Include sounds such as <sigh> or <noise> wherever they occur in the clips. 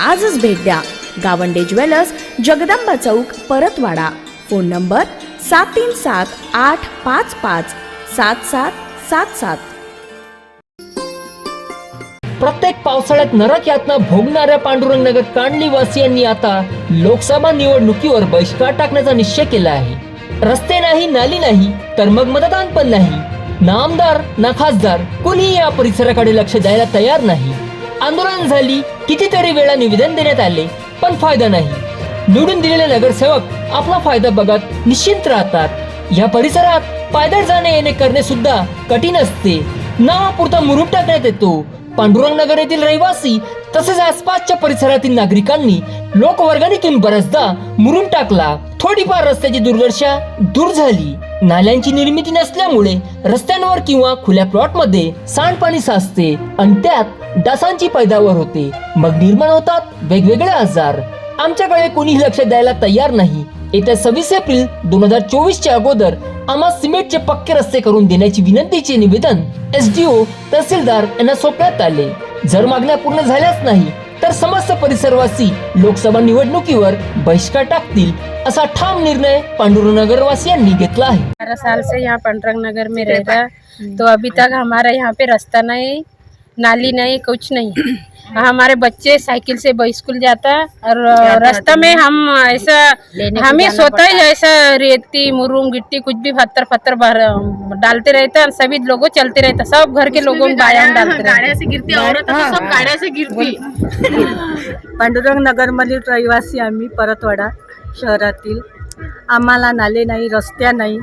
आजच भेट द्या. गावंडे ज्वेलर्स जगदंबा चौक परतवाडा. फोन नंबर सात तीन सात आठ पाच पाच सात सात सात सात. प्रत्येक पावसाळ्यात नरक यातना भोगणाऱ्या पांडुरंग नगर कांडली आता लोकसभा निवडणुकीवर बहिष्कार टाकण्याचा निश्चय केला आहे. रस्ते नाही नाली नाही तर मग मतदान पण नाही. ना आमदार ना खासदार कुणीही या परिसराकडे लक्ष द्यायला तयार नाही. आंदोलन झाली कितीतरी वेळा निवेदन देण्यात आले पण फायदा नाही. निवडून दिलेले नगरसेवक आपला फायदा बघत निश्चिंत राहतात. या परिसरात पायदळ जाणे येणे करणे सुद्धा कठीण असते. नावापुरता मुरूप टाकण्यात येतो. पांडुरंग नगर येथील रहिवासी तसेच आसपासच्या परिसरातील नागरिकांनी लोकवर्गणीतून बऱ्याचदा मुरून टाकला. थोडीफार रस्त्याची दुर्दशा दूर झाली. नाल्यांची निर्मिती नसल्यामुळे रस्त्यांवर किंवा खुल्या प्लॉटमध्ये सांडपाणी साचते आणि त्यात डासांची पैदावर होते. मग निर्माण होतात वेगवेगळे आजार. आमच्याकडे कोणीही लक्ष द्यायला तयार नाही. येत्या सव्वीस एप्रिल दोन हजार चोवीस च्या अगोदर आम्हा सिमेंटचे पक्के रस्ते करून देण्याची विनंतीचे निवेदन एसडीओ तहसीलदार यांना सोपण्यात आले. जर मागण्या पूर्ण झाल्याच नाही तर समस्त परिसरवासी लोकसभा निवडणुकीवर बहिष्कार टाकतील असा ठाम निर्णय पांडुरंग वासियांनी घेतला आहे. साल से यहाँ पांडुरंग नगर में रहता तो अभी तक हमारा यहाँ पे रास्ता नहीं नाली नहीं कुछ नहीं। <clears throat> हमारे बच्चे साइकिल से स्कूल जाता और रास्ता में हम ऐसा हमें सोता ही ऐसा रेती मुरुम गिट्टी कुछ भी पत्थर पत्थर भर डालते रहते और सभी लोगों चलते रहते। सब घर के लोगों बायान डालते रहते। से गिरती औरत तो सब गाड्या से गिरती। पांडुरंग नगरमधील रहिवासी आम्ही परतवाडा शहरातील. आम्हाला नाले नाही रस्त्या नाही.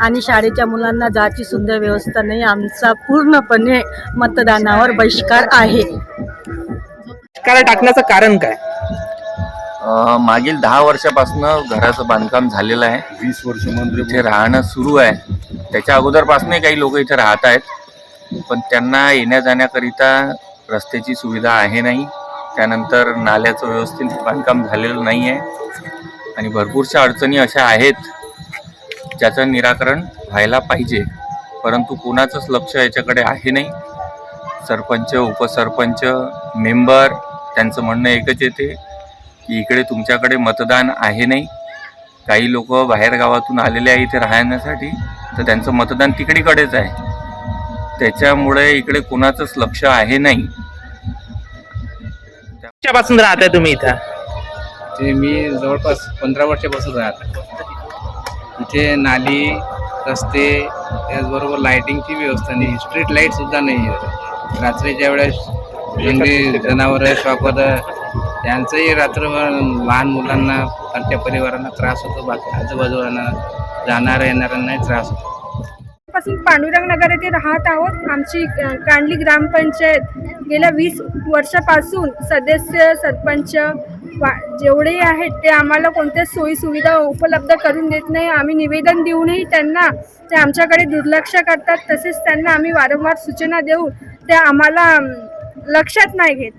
आणि शाळेच्या मुलांना जायची सुद्धा व्यवस्था नाही. आमचा पूर्णपणे मतदानावर बहिष्कार आहे. काला टाकण्याचं कारण काय? मागील दहा वर्षापासून घराचं बांधकाम झालेलं आहे. वीस वर्ष मंत्री इथे राहणं सुरू आहे. त्याच्या अगोदरपासूनही काही लोक इथे राहत आहेत. पण त्यांना येण्या जाण्याकरिता रस्त्याची सुविधा आहे नाही. त्यानंतर नाल्याचं व्यवस्थित बांधकाम झालेलं नाही आहे. आणि भरपूरशा अडचणी अशा आहेत. ज्याचं निराकरण व्हायला पाहिजे परंतु कोणाचंच लक्ष याच्याकडे आहे नाही. सरपंच उपसरपंच मेंबर त्यांचं म्हणणं एकच येते की इकडे तुमच्याकडे मतदान आहे नाही. काही लोक बाहेर गावातून आलेले आहे इथे राहण्यासाठी तर त्यांचं मतदान तिकडीकडेच आहे. त्याच्यामुळे इकडे कोणाचंच लक्ष आहे नाही. पासून राहताय तुम्ही इथं? ते मी जवळपास पंधरा वर्षापासून राहत. इथे नाली रस्ते त्याचबरोबर लायटिंगची व्यवस्था नाही. स्ट्रीट लाईटसुद्धा नाही आहे. रात्रीच्या वेळेस जंगली जनावरं शॉपर यांचंही रात्रभर लहान मुलांना त्यांच्या परिवारांना त्रास होतो बाकी आजूबाजूला जाणाऱ्या येणाऱ्यांनाही त्रास होतो. पासून पांडुरंग नगर येथे राहत आहोत. आमची कांडली ग्रामपंचायत गेल्या वीस वर्षापासून सदस्य सरपंच वा जेवढेही आहेत ते आम्हाला कोणत्याच सोयी सुविधा उपलब्ध करून देत नाही. आम्ही निवेदन देऊनही त्यांना ते आमच्याकडे दुर्लक्ष करतात. तसेच त्यांना आम्ही वारंवार सूचना देऊन ते आम्हाला लक्षात नाही घेत.